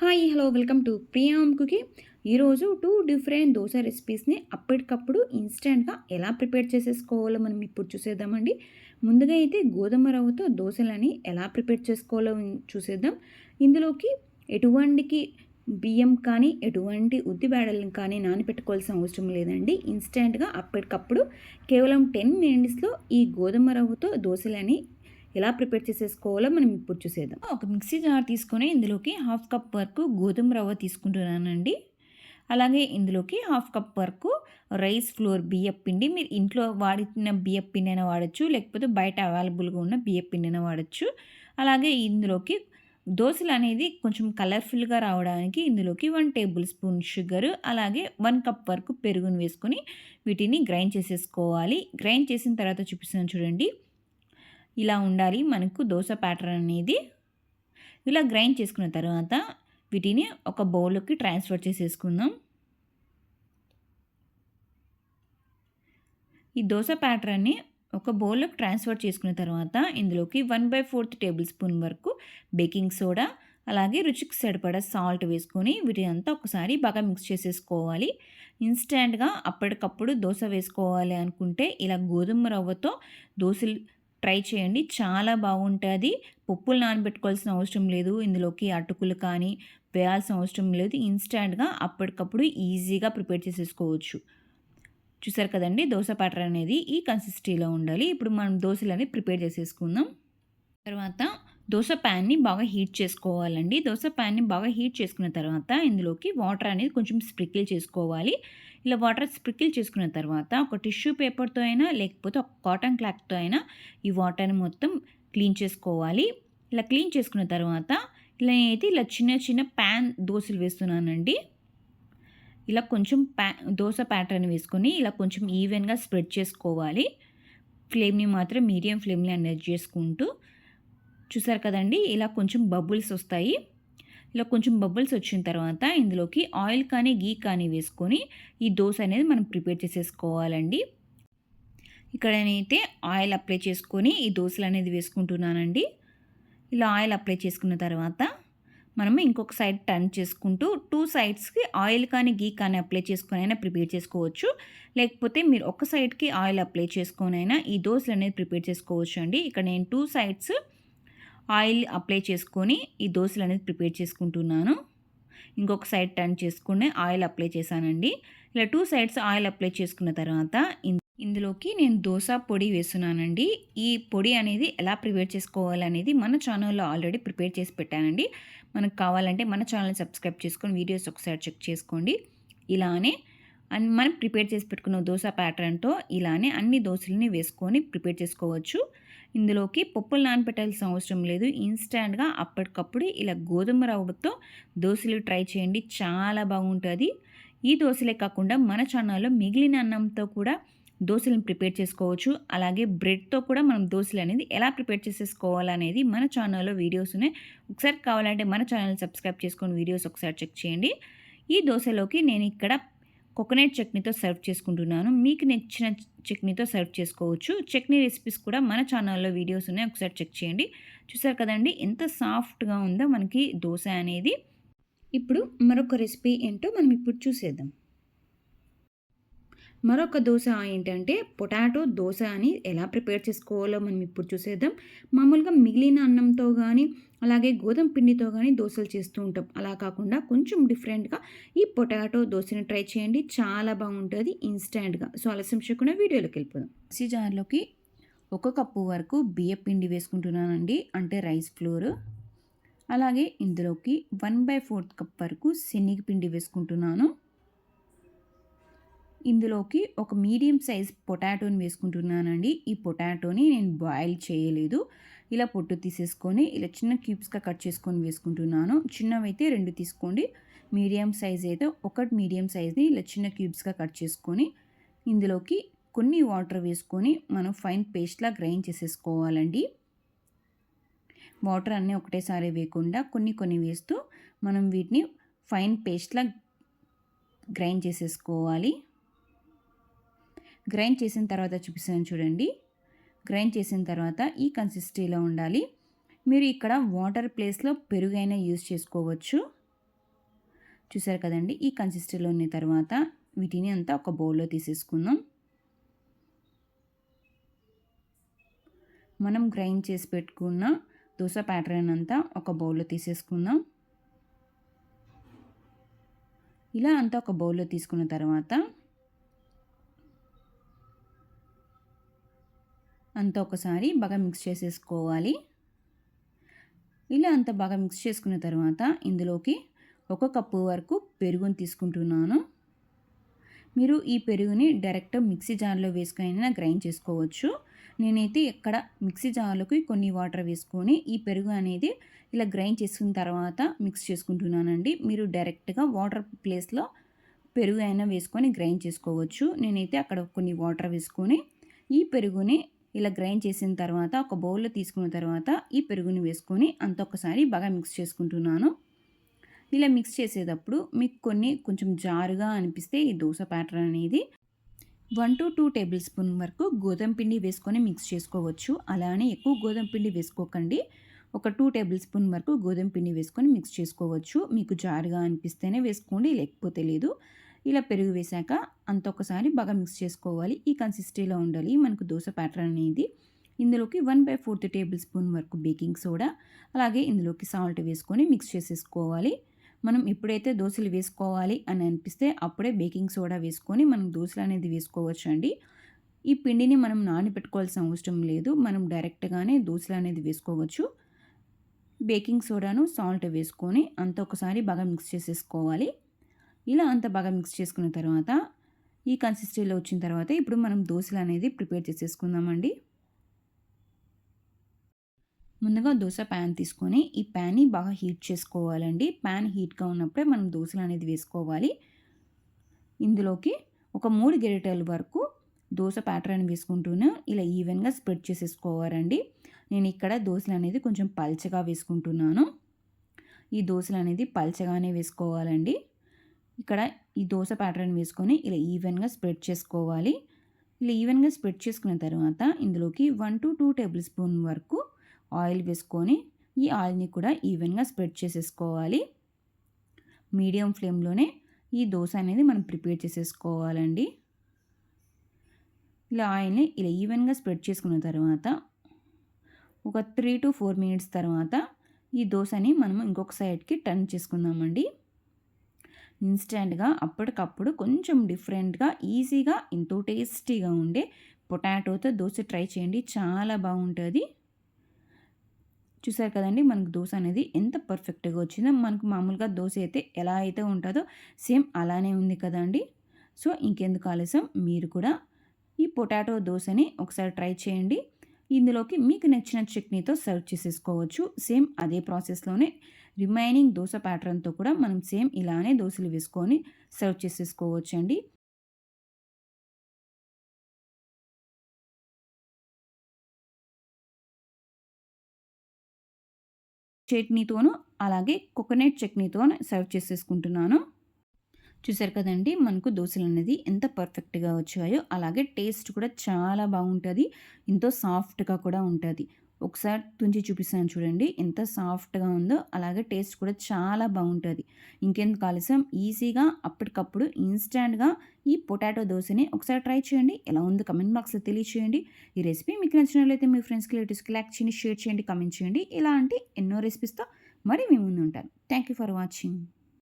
Hi hello welcome to Priyam cookie ఈరోజు two different dosa రెసిపీస్ని అప్పటికప్పుడు ఇన్స్టెంట్గా ఎలా ప్రిపేర్ చేసేసుకోవాలో మనం ఇప్పుడు చూసేద్దామండి. ముందుగా అయితే గోధుమ రవ్వతో దోశలని ఎలా ప్రిపేర్ చేసుకోవాలో చూసేద్దాం. ఇందులోకి ఎటువంటికి బియ్యం కానీ ఎటువంటి ఉద్దిబేడలను కానీ నానబెట్టుకోవాల్సిన అవసరం లేదండి. ఇన్స్టెంట్గా అప్పటికప్పుడు కేవలం టెన్ మినిట్స్లో ఈ గోధుమ రవ్వతో దోశలని ఎలా ప్రిపేర్ చేసేసుకోవాలో మనం ఇప్పుడు చూసేద్దాం. ఒక మిక్సీ జార్ తీసుకొని ఇందులోకి హాఫ్ కప్ వరకు గోధుమ రవ్వ తీసుకుంటున్నానండి. అలాగే ఇందులోకి హాఫ్ కప్ వరకు రైస్ ఫ్లోర్ బియ్యం పిండి మీరు ఇంట్లో వాడిన బియ్యం పిండి అయినా వాడచ్చు లేకపోతే బయట అవైలబుల్గా ఉన్న బియ్యం పిండి అయినా వాడచ్చు. అలాగే ఇందులోకి దోశలు అనేది కొంచెం కలర్ఫుల్గా రావడానికి ఇందులోకి వన్ టేబుల్ స్పూన్ షుగర్ అలాగే వన్ కప్ వరకు పెరుగును వేసుకొని వీటిని గ్రైండ్ చేసేసుకోవాలి. గ్రైండ్ చేసిన తర్వాత చూపిస్తాను చూడండి. ఇలా ఉండాలి. మనకు దోశ ప్యాటర్న్ అనేది ఇలా గ్రైండ్ చేసుకున్న తర్వాత వీటిని ఒక బౌల్లోకి ట్రాన్స్ఫర్ చేసేసుకుందాం. ఈ దోశ ప్యాటర్న్ని ఒక బౌల్లోకి ట్రాన్స్ఫర్ చేసుకున్న తర్వాత ఇందులోకి one by fourth tablespoon వరకు బేకింగ్ సోడా అలాగే రుచికి సరిపడా సాల్ట్ వేసుకొని వీటిని అంతా ఒకసారి బాగా మిక్స్ చేసేసుకోవాలి. ఇన్స్టాంట్గా అప్పటికప్పుడు దోశ వేసుకోవాలి అనుకుంటే ఇలా గోధుమ రవ్వతో దోశలు ట్రై చేయండి. చాలా బాగుంటుంది. పప్పులు నానబెట్టుకోవాల్సిన అవసరం లేదు. ఇందులోకి అటుకులు కానీ వేయాల్సిన అవసరం లేదు. ఇన్స్టాంట్గా అప్పటికప్పుడు ఈజీగా ప్రిపేర్ చేసేసుకోవచ్చు. చూసారు కదండి? దోశ ప్యాటర్ అనేది ఈ కన్సిస్టీలో ఉండాలి. ఇప్పుడు మనం దోశలు అనేది ప్రిపేర్ చేసేసుకుందాం. తర్వాత దోశ ప్యాన్ని బాగా హీట్ చేసుకోవాలండి. దోశ ప్యాన్ని బాగా హీట్ చేసుకున్న తర్వాత ఇందులోకి వాటర్ అనేది కొంచెం స్ప్రికిల్ చేసుకోవాలి. ఇలా వాటర్ స్ప్రికిల్ చేసుకున్న తర్వాత ఒక టిష్యూ పేపర్తో అయినా లేకపోతే ఒక కాటన్ క్లాత్తో అయినా ఈ వాటర్ని మొత్తం క్లీన్ చేసుకోవాలి. ఇలా క్లీన్ చేసుకున్న తర్వాత ఇలా అయితే ఇలా చిన్న చిన్న ప్యాన్ దోశలు వేస్తున్నానండి. ఇలా కొంచెం ప్యా దోశ ప్యాటర్న్ వేసుకొని ఇలా కొంచెం ఈవెన్గా స్ప్రెడ్ చేసుకోవాలి. ఫ్లేమ్ని మాత్రం మీడియం ఫ్లేమ్ని అనేది చేసుకుంటూ. చూసారు కదండి ఇలా కొంచెం బబుల్స్ వస్తాయి. ఇలా కొంచెం బబుల్స్ వచ్చిన తర్వాత ఇందులోకి ఆయిల్ కానీ గీ కానీ వేసుకొని ఈ దోశ అనేది మనం ప్రిపేర్ చేసేసుకోవాలండి. ఇక్కడ నేనైతే ఆయిల్ అప్లై చేసుకొని ఈ దోశలు అనేది వేసుకుంటున్నానండి. ఇలా ఆయిల్ అప్లై చేసుకున్న తర్వాత మనము ఇంకొక సైడ్ టర్న్ చేసుకుంటూ టూ సైడ్స్కి ఆయిల్ కానీ గీ కానీ అప్లై చేసుకొని అయినా ప్రిపేర్ చేసుకోవచ్చు. లేకపోతే మీరు ఒక సైడ్కి ఆయిల్ అప్లై చేసుకొని అయినా ఈ దోశలు అనేది ప్రిపేర్ చేసుకోవచ్చు అండి ఇక్కడ నేను టూ సైడ్స్ ఆయిల్ అప్లై చేసుకొని ఈ దోశలు అనేది ప్రిపేర్ చేసుకుంటున్నాను. ఇంకొక సైడ్ టర్న్ చేసుకుని ఆయిల్ అప్లై చేశానండి. ఇలా టూ సైడ్స్ ఆయిల్ అప్లై చేసుకున్న తర్వాత ఇందులోకి నేను దోశ పొడి వేస్తున్నానండి. ఈ పొడి అనేది ఎలా ప్రిపేర్ చేసుకోవాలనేది మన ఛానల్లో ఆల్రెడీ ప్రిపేర్ చేసి పెట్టానండి. మనకు కావాలంటే మన ఛానల్ని సబ్స్క్రైబ్ చేసుకొని వీడియోస్ ఒకసారి చెక్ చేసుకోండి. ఇలానే అండ్ మనం ప్రిపేర్ చేసి పెట్టుకున్న దోశ ప్యాటర్న్తో ఇలానే అన్ని దోశలని వేసుకొని ప్రిపేర్ చేసుకోవచ్చు. ఇందులోకి పప్పులు నానపెట్టాల్సిన అవసరం లేదు. ఇన్స్టాంట్గా అప్పటికప్పుడు ఇలా గోధుమ రవ్వతో దోశలు ట్రై చేయండి. చాలా బాగుంటుంది. ఈ దోశలే కాకుండా మన ఛానల్లో మిగిలిన అన్నంతో కూడా దోశలను ప్రిపేర్ చేసుకోవచ్చు. అలాగే బ్రెడ్తో కూడా మనం దోశలు అనేది ఎలా ప్రిపేర్ చేసేసుకోవాలనేది మన ఛానల్లో వీడియోస్ ఉన్నాయి. ఒకసారి కావాలంటే మన ఛానల్ సబ్స్క్రైబ్ చేసుకొని వీడియోస్ ఒకసారి చెక్ చేయండి. ఈ దోశలోకి నేను ఇక్కడ కోకోనట్ చట్నీతో సర్వ్ చేసుకుంటున్నాను. మీకు నచ్చిన చట్నీతో సర్వ్ చేసుకోవచ్చు. చట్నీ రెసిపీస్ కూడా మన ఛానల్లో వీడియోస్ ఉన్నాయి. ఒకసారి చెక్ చేయండి. చూసారు కదండి ఎంత సాఫ్ట్గా ఉందో మనకి దోశ అనేది. ఇప్పుడు మరొక రెసిపీ ఏంటో మనం ఇప్పుడు చూసేద్దాం. మరొక దోశ ఏంటంటే పొటాటో దోశ అని ఎలా ప్రిపేర్ చేసుకోవాలో మనం ఇప్పుడు చూసేద్దాం. మామూలుగా మిగిలిన అన్నంతో కానీ అలాగే గోధుమ పిండితో కానీ దోశలు చేస్తూ ఉంటాం. అలా కాకుండా కొంచెం డిఫరెంట్గా ఈ పొటాటో దోశని ట్రై చేయండి. చాలా బాగుంటుంది ఇన్స్టాంట్గా సో ఆలస్యం చేయకుండా వీడియోలోకి వెళ్ళిపోదాం. మిక్సీ జార్లోకి ఒక కప్పు వరకు బియ్య పిండి వేసుకుంటున్నానండి. అంటే రైస్ ఫ్లోర్ అలాగే ఇందులోకి వన్ బై ఫోర్త్ కప్ వరకు శనగపిండి వేసుకుంటున్నాను. ఇందులోకి ఒక మీడియం సైజ్ పొటాటోని వేసుకుంటున్నానండి. ఈ పొటాటోని నేను బాయిల్ చేయలేదు. ఇలా పొట్టు తీసేసుకొని ఇలా చిన్న క్యూబ్స్గా కట్ చేసుకొని వేసుకుంటున్నాను. చిన్నవైతే రెండు తీసుకోండి. మీడియం సైజ్ అయితే ఒకటి మీడియం సైజ్ని ఇలా చిన్న క్యూబ్స్గా కట్ చేసుకొని ఇందులోకి కొన్ని వాటర్ వేసుకొని మనం ఫైన్ పేస్ట్లా గ్రైండ్ చేసేసుకోవాలండి. వాటర్ అన్నీ ఒకటేసారి వేయకుండా కొన్ని కొన్ని వేస్తూ మనం వీటిని ఫైన్ పేస్ట్లా గ్రైండ్ చేసేసుకోవాలి. గ్రైండ్ చేసిన తర్వాత చూపిస్తాను చూడండి. గ్రైండ్ చేసిన తర్వాత ఈ కన్సిస్టీలో ఉండాలి. మీరు ఇక్కడ వాటర్ ప్లేస్లో పెరుగైనా యూజ్ చేసుకోవచ్చు. చూసారు కదండి? ఈ కన్సిస్టీలో ఉన్న తర్వాత వీటిని అంతా ఒక బౌల్లో తీసేసుకుందాం. మనం గ్రైండ్ చేసి పెట్టుకున్న దోశ ప్యాటర్న్ అంతా ఒక బౌల్లో తీసేసుకుందాం. ఇలా అంతా ఒక బౌల్లో తీసుకున్న తర్వాత అంతా ఒకసారి బాగా మిక్స్ చేసేసుకోవాలి. ఇలా అంత బాగా మిక్స్ చేసుకున్న తర్వాత ఇందులోకి ఒక కప్పు వరకు పెరుగుని తీసుకుంటున్నాను. మీరు ఈ పెరుగుని డైరెక్ట్ మిక్సీ జార్లో వేసుకొని గ్రైండ్ చేసుకోవచ్చు. నేనైతే ఎక్కడ మిక్సీ జార్లోకి కొన్ని వాటర్ వేసుకొని ఈ పెరుగు అనేది ఇలా గ్రైండ్ చేసుకున్న తర్వాత మిక్స్ చేసుకుంటున్నానండి. మీరు డైరెక్ట్గా వాటర్ ప్లేస్లో పెరుగు అయినా వేసుకొని గ్రైండ్ చేసుకోవచ్చు. నేనైతే అక్కడ కొన్ని వాటర్ వేసుకొని ఈ పెరుగుని ఇలా గ్రైండ్ చేసిన తర్వాత ఒక బౌల్లో తీసుకున్న తర్వాత ఈ పెరుగుని వేసుకొని అంత ఒకసారి బాగా మిక్స్ చేసుకుంటున్నాను. ఇలా మిక్స్ చేసేటప్పుడు మీకు కొన్ని కొంచెం జారుగా అనిపిస్తే ఈ దోశ ప్యాటర్న్ అనేది one to two tablespoon వరకు గోధుమ పిండి వేసుకొని మిక్స్ చేసుకోవచ్చు. అలానే ఎక్కువ గోధుమ పిండి వేసుకోకండి. ఒక టూ టేబుల్ స్పూన్ వరకు గోధుమ పిండి వేసుకొని మిక్స్ చేసుకోవచ్చు. మీకు జారుగా అనిపిస్తేనే వేసుకోండి లేకపోతే లేదు. ఇలా పెరుగు వేశాక అంత ఒకసారి బాగా మిక్స్ చేసుకోవాలి. ఈ కన్సిస్టెన్సీలో ఉండాలి. మనకు దోశ ప్యాటర్న్ అనేది. ఇందులోకి one by fourth tablespoon వరకు బేకింగ్ సోడా అలాగే ఇందులోకి సాల్ట్ వేసుకొని మిక్స్ చేసేసుకోవాలి. మనం ఎప్పుడైతే దోశలు వేసుకోవాలి అని అనిపిస్తే అప్పుడే బేకింగ్ సోడా వేసుకొని మనం దోశలు అనేది వేసుకోవచ్చు అండి. ఈ పిండిని మనం నానబెట్టుకోవాల్సిన అవసరం లేదు. మనం డైరెక్ట్గానే దోశలు అనేది వేసుకోవచ్చు. బేకింగ్ సోడాను సాల్ట్ వేసుకొని అంత ఒకసారి బాగా మిక్స్ చేసేసుకోవాలి. ఇలా అంత బాగా మిక్స్ చేసుకున్న తర్వాత ఈ కన్సిస్టెన్సీలో వచ్చిన తర్వాత ఇప్పుడు మనం దోశలు అనేది ప్రిపేర్ చేసేసుకుందామండి. ముందుగా దోశ ప్యాన్ తీసుకొని ఈ ప్యాన్ని బాగా హీట్ చేసుకోవాలండి. ప్యాన్ హీట్గా ఉన్నప్పుడే మనం దోశలు అనేది వేసుకోవాలి. ఇందులోకి ఒక మూడు గెరిటెల వరకు దోశ ప్యాటర్న్ వేసుకుంటూనే ఇలా ఈవెన్గా స్ప్రెడ్ చేసేసుకోవాలండి. నేను ఇక్కడ దోశలు అనేది కొంచెం పల్చగా వేసుకుంటున్నాను. ఈ దోశలు అనేది పల్చగానే వేసుకోవాలండి. ఇక్కడ ఈ దోశ ప్యాటర్న్ వేసుకొని ఇలా ఈవెన్గా స్ప్రెడ్ చేసుకోవాలి. ఇలా ఈవెన్గా స్ప్రెడ్ చేసుకున్న తర్వాత ఇందులోకి one to two tablespoon వరకు ఆయిల్ వేసుకొని ఈ ఆయిల్ని కూడా ఈవెన్గా స్ప్రెడ్ చేసేసుకోవాలి. మీడియం ఫ్లేమ్లోనే ఈ దోశ అనేది మనం ప్రిపేర్ చేసేసుకోవాలండి. ఇలా ఆయిల్ని ఇలా ఈవెన్గా స్ప్రెడ్ చేసుకున్న తర్వాత ఒక త్రీ టు ఫోర్ మినిట్స్ తర్వాత ఈ దోశని మనం ఇంకొక సైడ్కి టర్న్ చేసుకుందామండి. ఇన్స్టెంట్గా అప్పటికప్పుడు కొంచెం డిఫరెంట్గా ఈజీగా ఎంతో టేస్టీగా ఉండే పొటాటోతో దోశ ట్రై చేయండి. చాలా బాగుంటుంది. చూసారు కదండి మనకు దోశ అనేది ఎంత పర్ఫెక్ట్గా వచ్చిందో. మనకు మామూలుగా దోశ అయితే ఎలా అయితే ఉంటుందో సేమ్ అలానే ఉంది కదండి. సో ఇంకెందుకు ఆలస్యం? మీరు కూడా ఈ పొటాటో దోశని ఒకసారి ట్రై చేయండి. ఇందులోకి మీకు నచ్చిన చట్నీతో సర్వ్ చేసేసుకోవచ్చు. సేమ్ అదే ప్రాసెస్లోనే రిమైనింగ్ దోశ ప్యాటర్న్తో కూడా మనం సేమ్ ఇలానే దోశలు వేసుకొని సర్వ్ చేసేసుకోవచ్చండి. చట్నీతోనూ అలాగే కోకోనట్ చట్నీతో సర్వ్ చేసేసుకుంటున్నాను. చూసారు కదండి మనకు దోశలు అనేది ఎంత పర్ఫెక్ట్గా వచ్చాయో అలాగే టేస్ట్ కూడా చాలా బాగుంటుంది. ఎంతో సాఫ్ట్గా కూడా ఉంటుంది. ఒకసారి తుంచి చూపిస్తాను చూడండి. ఎంత సాఫ్ట్గా ఉందో అలాగే టేస్ట్ కూడా చాలా బాగుంటుంది. ఇంకెందుకు ఆలస్యం ఈజీగా అప్పటికప్పుడు ఇన్స్టాంట్గా ఈ పొటాటో దోశని ఒకసారి ట్రై చేయండి. ఎలా ఉంది కమెంట్ బాక్స్లో తెలియచేయండి. ఈ రెసిపీ మీకు నచ్చినట్లయితే మీ ఫ్రెండ్స్కి రిలేటివ్స్కి లైక్ చేయండి షేర్ చేయండి కమెంట్ చేయండి. ఇలాంటి ఎన్నో రెసిపీస్తో మరి మీ ముందు ఉంటాను థ్యాంక్ యూ ఫర్ వాచింగ్.